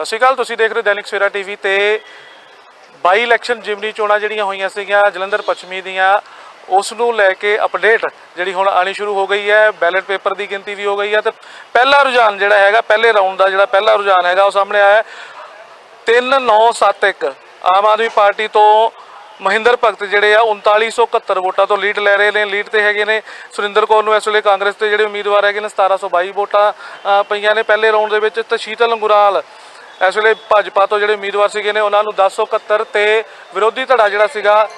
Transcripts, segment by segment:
ਸਤਿ ਸ਼੍ਰੀ ਅਕਾਲ, ਤੁਸੀਂ ਦੇਖ ਰਹੇ ਹੋ ਦੈਨਿਕ ਸਵੇਰਾ ਟੀਵੀ ਤੇ ਬਾਈ ਇਲੈਕਸ਼ਨ ਜਿਮਨੀ ਚੋਣਾਂ ਜਿਹੜੀਆਂ ਹੋਈਆਂ ਸੀਗੀਆਂ, ਜਲੰਧਰ ਪੱਛਮੀ ਦੀਆਂ ਉਸ ਨੂੰ ਲੈ ਕੇ ਅਪਡੇਟ ਜਿਹੜੀ ਹੁਣ ਆਣੀ ਸ਼ੁਰੂ ਹੋ ਗਈ ਹੈ, ਬੈਲਟ ਪੇਪਰ ਦੀ ਗਿਣਤੀ ਵੀ ਹੋ ਗਈ ਹੈ ਤੇ ਪਹਿਲਾ ਰੁਝਾਨ ਜਿਹੜਾ ਹੈਗਾ, ਪਹਿਲੇ ਰਾਊਂਡ ਦਾ ਜਿਹੜਾ ਪਹਿਲਾ ਰੁਝਾਨ ਹੈਗਾ, ਉਹ ਸਾਹਮਣੇ ਆਇਆ ਹੈ। 3971 ਆਮ ਆਦਮੀ ਪਾਰਟੀ ਤੋਂ ਮਹਿੰਦਰ ਭਗਤ ਜਿਹੜੇ ਆ 3971 ਵੋਟਾਂ ਤੋਂ ਲੀਡ ਲੈ ਰਹੇ ਨੇ, ਲੀਡ ਤੇ ਹੈਗੇ ਨੇ। ਸੁਰਿੰਦਰ ਕੌਰ ਨੂੰ ਇਸ ਵੇਲੇ ਕਾਂਗਰਸ ਦੇ ਜਿਹੜੇ ਉਮੀਦਵਾਰ ਹੈਗੇ ਨੇ 1722 ਵੋਟਾਂ ਪਈਆਂ ਨੇ। ਪਹਿਲੇ ਰਾਊਂਡ ਦੇ ਵਿੱਚ ਤੇ ਸ਼ੀਤਲ ਅੰਗੁਰਾਲ ਇਸ ਵੇਲੇ ਭਾਜਪਾ ਤੋਂ ਜਿਹੜੇ ਉਮੀਦਵਾਰ ਸੀਗੇ ਨੇ, ਉਹਨਾਂ ਨੂੰ 1071 ਤੇ ਵਿਰੋਧੀ ਧੜਾ ਜਿਹੜਾ ਸੀਗਾ,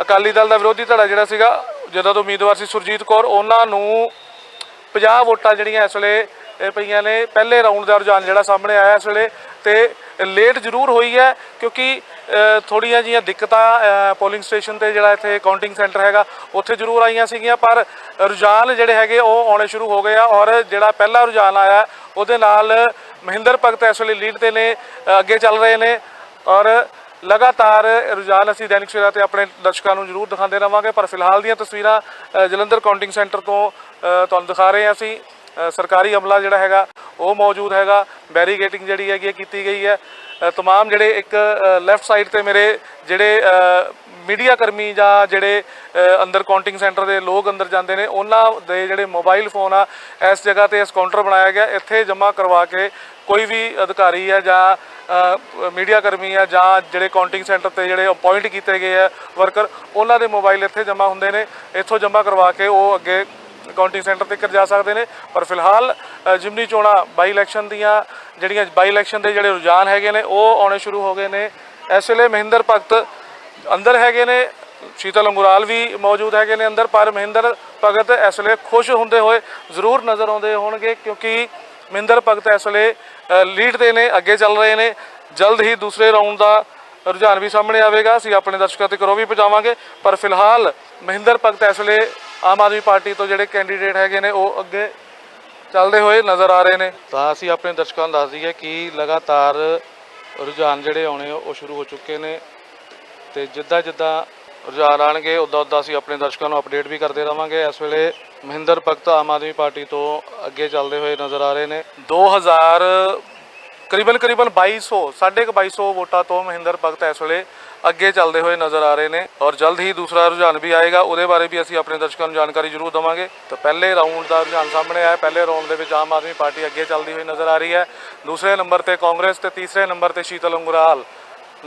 ਅਕਾਲੀ ਦਲ ਦਾ ਵਿਰੋਧੀ ਧੜਾ ਜਿਹੜਾ ਸੀਗਾ, ਜਦੋਂ ਤੋਂ ਉਮੀਦਵਾਰ ਸੀ ਸੁਰਜੀਤ ਕੌਰ, ਉਹਨਾਂ ਨੂੰ 50 ਵੋਟਾਂ ਜਿਹੜੀਆਂ ਇਸ ਵੇਲੇ ਪਈਆਂ ਨੇ, ਪਹਿਲੇ ਰਾਊਂਡ ਦਾ ਰੁਝਾਨ ਜਿਹੜਾ ਸਾਹਮਣੇ ਆਇਆ ਇਸ ਵੇਲੇ, ਤੇ ਲੇਟ ਜ਼ਰੂਰ ਹੋਈ ਹੈ, ਕਿਉਂਕਿ ਥੋੜੀਆਂ ਜੀਆਂ ਦਿੱਕਤਾਂ ਪੋਲਿੰਗ ਸਟੇਸ਼ਨ ਤੇ ਜਿਹੜਾ ਇੱਥੇ ਕਾਊਂਟਿੰਗ ਸੈਂਟਰ ਹੈਗਾ, ਉੱਥੇ ਜ਼ਰੂਰ ਆਈਆਂ ਸੀਗੀਆਂ, ਪਰ ਰੁਝਾਨ ਜਿਹੜੇ ਹੈਗੇ ਉਹ ਆਉਣੇ ਸ਼ੁਰੂ ਹੋ ਗਏ ਆ, ਔਰ ਜਿਹੜਾ ਪਹਿਲਾ ਰੁਝਾਨ ਆਇਆ, ਉਹਦੇ ਨਾਲ ਮਹਿੰਦਰ ਭਗਤ ਇਸ ਵੇਲੇ ਲੀਡ ਤੇ ਨੇ ਅੱਗੇ ਚੱਲ ਰਹੇ ਨੇ ਔਰ ਲਗਾਤਾਰ ਰੁਝਾਨ ਅਸੀਂ ਦੈਨਿਕ ਸਵੇਰਾ ਤੇ ਆਪਣੇ ਦਰਸ਼ਕਾਂ ਨੂੰ ਜ਼ਰੂਰ ਦਿਖਾਉਂਦੇ ਰਵਾਂਗੇ ਪਰ ਫਿਲਹਾਲ ਦੀਆਂ ਤਸਵੀਰਾਂ ਜਲੰਧਰ ਕਾਊਂਟਿੰਗ ਸੈਂਟਰ ਤੋਂ ਤੁਹਾਨੂੰ ਦਿਖਾ ਰਹੇ ਹਾਂ ਅਸੀਂ। ਸਰਕਾਰੀ ਅਮਲਾ ਜਿਹੜਾ ਹੈਗਾ ਉਹ ਮੌਜੂਦ ਹੈਗਾ। ਬੈਰੀਗੇਟਿੰਗ ਜਿਹੜੀ ਹੈਗੀ ਹੈ ਕੀਤੀ ਗਈ ਹੈ। ਅ, ਤਮਾਮ ਜਿਹੜੇ ਇੱਕ ਲੈਫਟ ਸਾਈਡ ਤੇ ਮੇਰੇ ਜਿਹੜੇ ਮੀਡੀਆ ਕਰਮੀ ਜਾਂ ਜਿਹੜੇ ਅੰਦਰ ਕਾਊਂਟਿੰਗ ਸੈਂਟਰ ਦੇ ਲੋਕ ਅੰਦਰ ਜਾਂਦੇ ਨੇ, ਉਹਨਾਂ ਦੇ ਜਿਹੜੇ ਮੋਬਾਈਲ ਫੋਨ ਆ, ਇਸ ਜਗ੍ਹਾ ਤੇ ਇਸ ਕਾਊਂਟਰ ਬਣਾਇਆ ਗਿਆ। ਇੱਥੇ ਜਮ੍ਹਾਂ ਕਰਵਾ ਕੇ ਕੋਈ ਵੀ ਅਧਿਕਾਰੀ ਹੈ ਜਾਂ ਮੀਡੀਆ ਕਰਮੀ ਆ ਜਾਂ ਜਿਹੜੇ ਕਾਊਂਟਿੰਗ ਸੈਂਟਰ ਤੇ ਜਿਹੜੇ ਅਪਾਇੰਟ ਕੀਤੇ ਗਏ ਆ ਵਰਕਰ, ਉਹਨਾਂ ਦੇ ਮੋਬਾਈਲ ਇੱਥੇ ਜਮ੍ਹਾਂ ਹੁੰਦੇ ਨੇ। ਇੱਥੋਂ ਜਮ੍ਹਾਂ ਕਰਵਾ ਕੇ ਉਹ ਅੱਗੇ ਕਾਊਂਟਿੰਗ ਸੈਂਟਰ ਤੱਕ ਜਾ ਸਕਦੇ ਨੇ। ਪਰ ਫਿਲਹਾਲ ਜਿਮਨੀ ਚੋਣਾਂ ਬਾਈ ਇਲੈਕਸ਼ਨ ਦੀਆਂ, ਜਿਹੜੀਆਂ ਬਾਈ ਇਲੈਕਸ਼ਨ ਦੇ ਜਿਹੜੇ ਰੁਝਾਨ ਹੈਗੇ ਨੇ, ਉਹ ਆਉਣੇ ਸ਼ੁਰੂ ਹੋ ਗਏ ਨੇ। ਇਸ ਵੇਲੇ ਮਹਿੰਦਰ ਭਗਤ ਅੰਦਰ ਹੈਗੇ ਨੇ, ਸ਼ੀਤਲ ਅੰਗੁਰਾਲ ਵੀ ਮੌਜੂਦ ਹੈਗੇ ਨੇ ਅੰਦਰ, ਪਰ ਮਹਿੰਦਰ ਭਗਤ ਇਸ ਵੇਲੇ ਖੁਸ਼ ਹੁੰਦੇ ਹੋਏ ਜ਼ਰੂਰ ਨਜ਼ਰ ਆਉਂਦੇ ਹੋਣਗੇ ਕਿਉਂਕਿ ਮਹਿੰਦਰ ਭਗਤ ਇਸ ਵੇਲੇ ਲੀਡ ਤੇ ਨੇ, ਅੱਗੇ ਚੱਲ ਰਹੇ ਨੇ। ਜਲਦ ਹੀ ਦੂਸਰੇ ਰਾਊਂਡ ਦਾ ਰੁਝਾਨ ਵੀ ਸਾਹਮਣੇ ਆਵੇਗਾ। ਅਸੀਂ ਆਪਣੇ ਦਰਸ਼ਕਾਂ ਤੱਕ ਉਹ ਵੀ ਪਹੁੰਚਾਵਾਂਗੇ। ਪਰ ਫਿਲਹਾਲ ਮਹਿੰਦਰ ਭਗਤ ਇਸ ਵੇਲੇ ਆਮ ਆਦਮੀ ਪਾਰਟੀ ਤੋਂ ਜਿਹੜੇ ਕੈਂਡੀਡੇਟ ਹੈਗੇ ਨੇ, ਉਹ ਅੱਗੇ ਚੱਲਦੇ ਹੋਏ ਨਜ਼ਰ ਆ ਰਹੇ ਨੇ। ਤਾਂ ਅਸੀਂ ਆਪਣੇ ਦਰਸ਼ਕਾਂ ਨੂੰ ਦੱਸ ਦਈਏ ਕਿ ਲਗਾਤਾਰ ਰੁਝਾਨ ਜਿਹੜੇ ਆਉਣੇ ਉਹ ਸ਼ੁਰੂ ਹੋ ਚੁੱਕੇ ਨੇ। ਤੇ ਜਿੱਦਾਂ ਜਿੱਦਾਂ ਰੁਝਾਨ ਆਣਗੇ, ਉਦਾਂ ਉਦਾਂ ਅਸੀਂ ਆਪਣੇ ਦਰਸ਼ਕਾਂ ਨੂੰ ਅਪਡੇਟ ਵੀ ਕਰਦੇ ਰਵਾਂਗੇ। ਇਸ ਵੇਲੇ ਮਹਿੰਦਰ ਭਗਤ ਆਮ ਆਦਮੀ ਪਾਰਟੀ ਤੋਂ ਅੱਗੇ ਚੱਲਦੇ ਹੋਏ ਨਜ਼ਰ ਆ ਰਹੇ ਨੇ। 2000 ਕਰੀਬਨ ਕਰੀਬਨ 2200 2250 ਵੋਟਾਂ ਤੋਂ ਮਹਿੰਦਰ ਭਗਤ ਇਸ ਵੇਲੇ ਅੱਗੇ ਚੱਲਦੇ ਹੋਏ ਨਜ਼ਰ ਆ ਰਹੇ ਨੇ। ਔਰ ਜਲਦ ਹੀ ਦੂਸਰਾ ਰੁਝਾਨ ਵੀ ਆਏਗਾ। ਉਹਦੇ ਬਾਰੇ ਵੀ ਅਸੀਂ ਆਪਣੇ ਦਰਸ਼ਕਾਂ ਨੂੰ ਜਾਣਕਾਰੀ ਜ਼ਰੂਰ ਦਵਾਂਗੇ। ਤਾਂ ਪਹਿਲੇ ਰਾਊਂਡ ਦਾ ਰੁਝਾਨ ਸਾਹਮਣੇ ਆਇਆ। ਪਹਿਲੇ ਰਾਊਂਡ ਦੇ ਵਿੱਚ ਆਮ ਆਦਮੀ ਪਾਰਟੀ ਅੱਗੇ ਚੱਲਦੀ ਹੋਈ ਨਜ਼ਰ ਆ ਰਹੀ ਹੈ। ਦੂਸਰੇ ਨੰਬਰ ਤੇ ਕਾਂਗਰਸ ਤੇ ਤੀਸਰੇ ਨੰਬਰ ਤੇ ਸ਼ੀਤਲ ਅੰਗੁਰਾਲ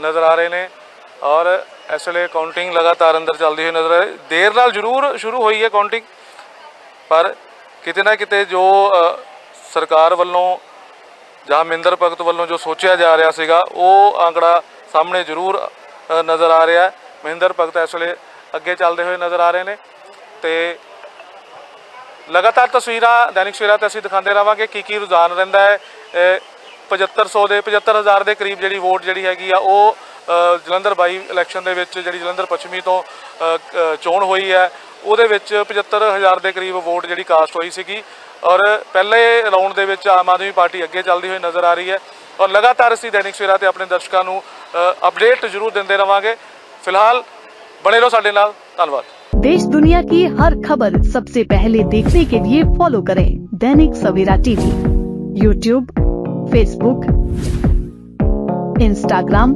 ਨਜ਼ਰ ਆ ਰਹੇ ਨੇ। ਔਰ ਇਸ ਵੇਲੇ ਕਾਊਂਟਿੰਗ ਲਗਾਤਾਰ ਅੰਦਰ ਚੱਲਦੀ ਹੋਈ ਨਜ਼ਰ ਆ ਰਹੀ। ਦੇਰ ਨਾਲ ਜ਼ਰੂਰ ਸ਼ੁਰੂ ਹੋਈ ਹੈ ਕਾਊਂਟਿੰਗ ਪਰ ਕਿਤੇ ਨਾ ਕਿਤੇ ਜੋ ਸਰਕਾਰ ਵੱਲੋਂ ਜਾਂ ਮਹਿੰਦਰ ਭਗਤ ਵੱਲੋਂ ਜੋ ਸੋਚਿਆ ਜਾ ਰਿਹਾ ਸੀਗਾ ਉਹ ਆંકੜਾ ਸਾਹਮਣੇ ਜ਼ਰੂਰ ਨਜ਼ਰ ਆ ਰਿਹਾ ਹੈ। ਮਹਿੰਦਰ ਭਗਤ ਇਸ ਵੇਲੇ ਅੱਗੇ ਚੱਲਦੇ ਹੋਏ ਨਜ਼ਰ ਆ ਰਹੇ ਨੇ ਤੇ ਲਗਾਤਾਰ ਤਸਵੀਰਾਂ ਦੈਨਿਕ ਸਵੇਰਾ ਤੇ ਅਸੀਂ ਦਿਖਾਉਂਦੇ ਰਵਾਂਗੇ ਕੀ ਕੀ ਰੁਝਾਨ ਰਹਿੰਦਾ ਹੈ। ਅ, 7500 ਦੇ 75000 ਦੇ ਕਰੀਬ ਜਿਹੜੀ ਵੋਟ ਜਿਹੜੀ ਹੈਗੀ ਆ ਉਹ ਜਲੰਧਰ ਬਾਈ ਇਲੈਕਸ਼ਨ ਦੇ ਵਿੱਚ ਜਿਹੜੀ ਜਲੰਧਰ ਪੱਛਮੀ ਤੋਂ ਅ, ਅ, ਚੋਣ ਹੋਈ ਹੈ ਉਹਦੇ ਵਿੱਚ 75000 ਦੇ ਕਰੀਬ ਵੋਟ ਜਿਹੜੀ ਕਾਸਟ ਹੋਈ ਸੀਗੀ ਔਰ ਪਹਿਲੇ ਰਾਊਂਡ ਦੇ ਵਿੱਚ ਆਮ ਆਦਮੀ ਪਾਰਟੀ ਅੱਗੇ ਚੱਲਦੀ ਹੋਈ ਨਜ਼ਰ ਆ ਰਹੀ ਹੈ ਔਰ ਲਗਾਤਾਰ ਅਸੀਂ ਦੈਨਿਕ ਸਵੇਰਾ ਤੇ ਆਪਣੇ ਦਰਸ਼ਕਾਂ ਨੂੰ ਅਪਡੇਟ ਜ਼ਰੂਰ ਦਿੰਦੇ ਰਵਾਂਗੇ ਫਿਲਹਾਲ ਬਣੇ ਰਹੋ ਸਾਡੇ ਨਾਲ ਧੰਨਵਾਦ देश दुनिया की हर खबर सबसे पहले देखने के लिए फॉलो करें Dainik Savera TV YouTube Facebook Instagram